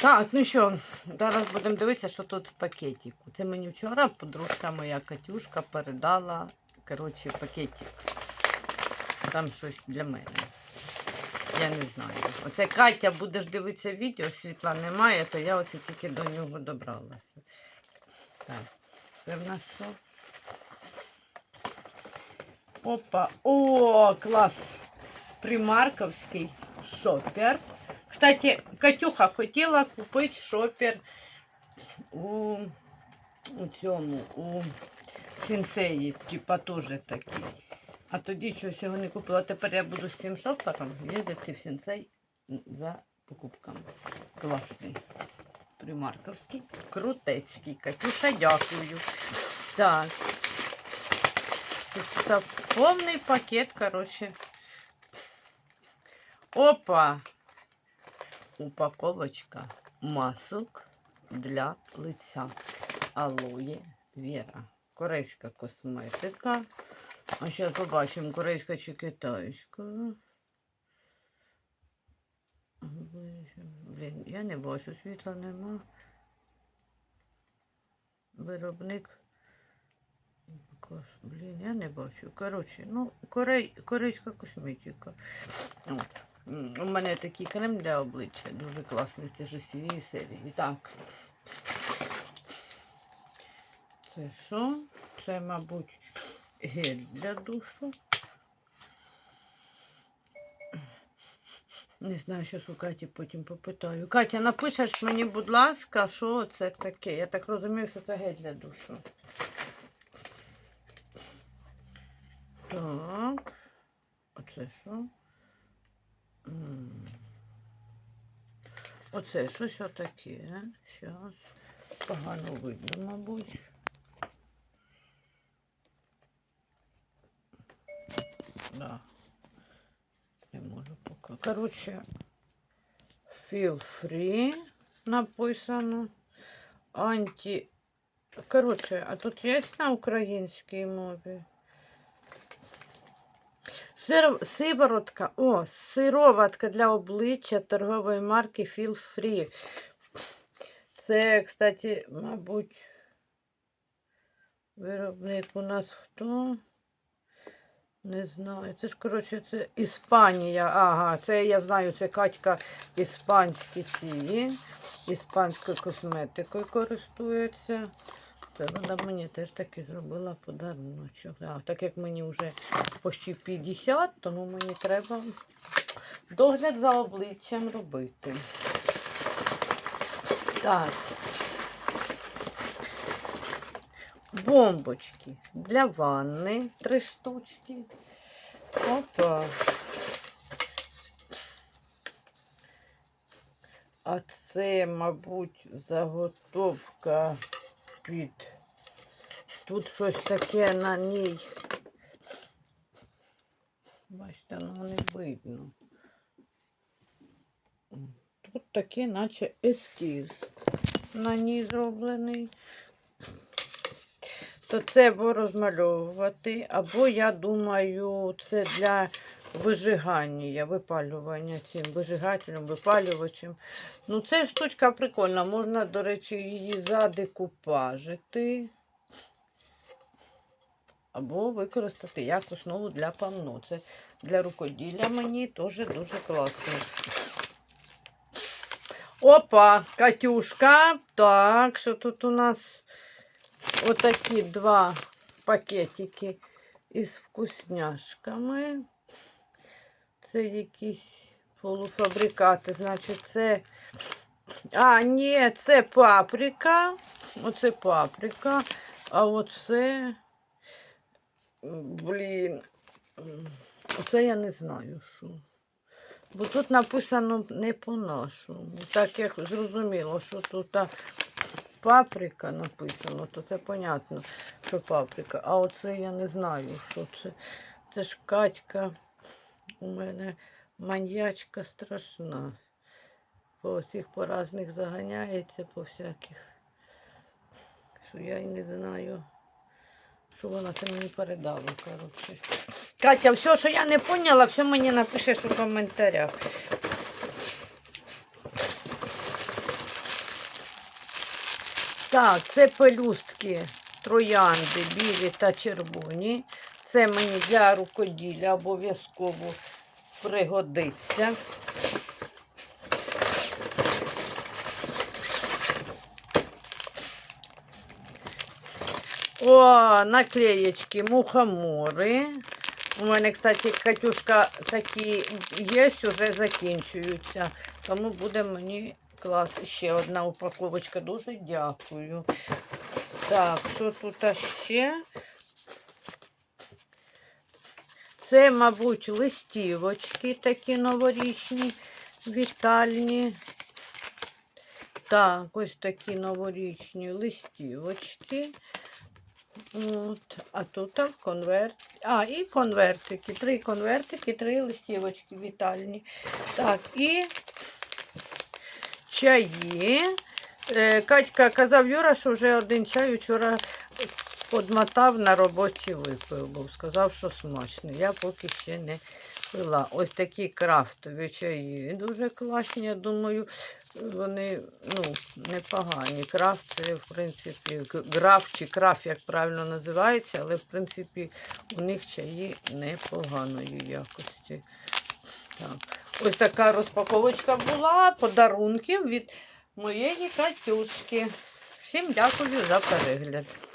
Так, ну що, зараз будемо дивитися, що тут в пакетику. Це мені вчора подружка моя Катюшка передала коротше, пакетик. Там щось для мене. Я не знаю. Оце Катя, будеш дивитися відео, світла немає, то я оце тільки до нього добралася. Так, це в нас що? Опа! О, клас! Примарковський шопер. Кстати, Катюха хотіла купити шопер у, у цьому, у сінсеї, типа теж такий. А тоді щось його не купила. Тепер я буду з цим шопером їздити в сінсей за покупками. Класний. Примарковський, крутецький. Катюша, дякую. Так. Це повний пакет, коротше. Опа! Упаковочка масок для лиця. Алоє Вера. Корейська косметика. А зараз побачимо, корейська чи китайська. Блін, я не бачу, світла нема. Виробник. Блін, я не бачу. Коротше, ну, корей, корейська косметика. От. У мене такий крем для обличчя. Дуже класний. Це ж цієї серії. Так. Це що? Це, мабуть, гель для душу. Не знаю, що у Каті потім попитаю. Катя, напишеш мені, будь ласка, що це таке. Я так розумію, що це гель для душу. Так. Оце що? Оце щось отаке. Зараз. Погано видно, мабуть. Да. Не можу поки. Коротше, feel free написано. Анті. Коротше, а тут є на українській мові? Сир... Сиворотка, о, сироватка для обличчя торгової марки Feel Free. Це, кстати, мабуть, виробник у нас хто? Не знаю. Це ж, коротше, це Іспанія. Ага, це я знаю, це Катька іспанські ці. Іспанською косметикою користується. Це вона мені теж таки зробила подаруночок. А, так як мені вже почти 50, тому мені треба догляд за обличчям робити. Так. Бомбочки для ванни. Три штучки. Опа. А це, мабуть, заготовка під. Тут щось таке на ній. Бачите, воно не видно. Тут таке, наче ескіз на ній зроблений. То це або розмальовувати, або, я думаю, це для вижигання, випалювання цим вижигателем, випалювачем. Ну, це штучка прикольна. Можна, до речі, її задекупажити. Або використати як основу для панно. Це для рукоділля мені теж дуже класно. Опа, Катюшка. Так, що тут у нас отакі два пакетики із вкусняшками. Це якісь полуфабрикати. Значить, це. А, ні, це паприка. Оце паприка. А оце. Блін. Оце я не знаю, що. Бо тут написано не по-нашому. Так як зрозуміло, що тут паприка написано, то це понятно, що паприка. А оце я не знаю, що це. Це ж Катька. У мене маньячка страшна. По всіх поразних заганяється, по всяких. Що я й не знаю, що вона це мені передала. коротше. Катя, все, що я не поняла, все мені напишеш у коментарях. Так, це пелюстки троянди, білі та червоні. Це мені для рукоділля обов'язково пригодиться. О, наклеєчки мухомори. У мене, кстати, Катюшка, такі є, вже закінчуються. Тому буде мені клас. Ще одна упаковочка. Дуже дякую. Так, що тут ще? Це, мабуть, листівочки такі новорічні, вітальні. Так, ось такі новорічні листівочки. От, а тут конверт. А, і конвертики. Три конвертики, три листівочки вітальні. Так, і чаї. Е, Катька казав Юра, що вже один чай вчора подмотав на роботі випив, був. Сказав, що смачний. Я поки ще не пила. Ось такі крафтові чаї. Дуже класні, я думаю, вони ну, непогані. Крафт це, в принципі, граф чи краф, як правильно називається, але в принципі у них чаї непоганої якості. Так. Ось така розпаковочка була подарунків від моєї Катюшки. Всім дякую за перегляд.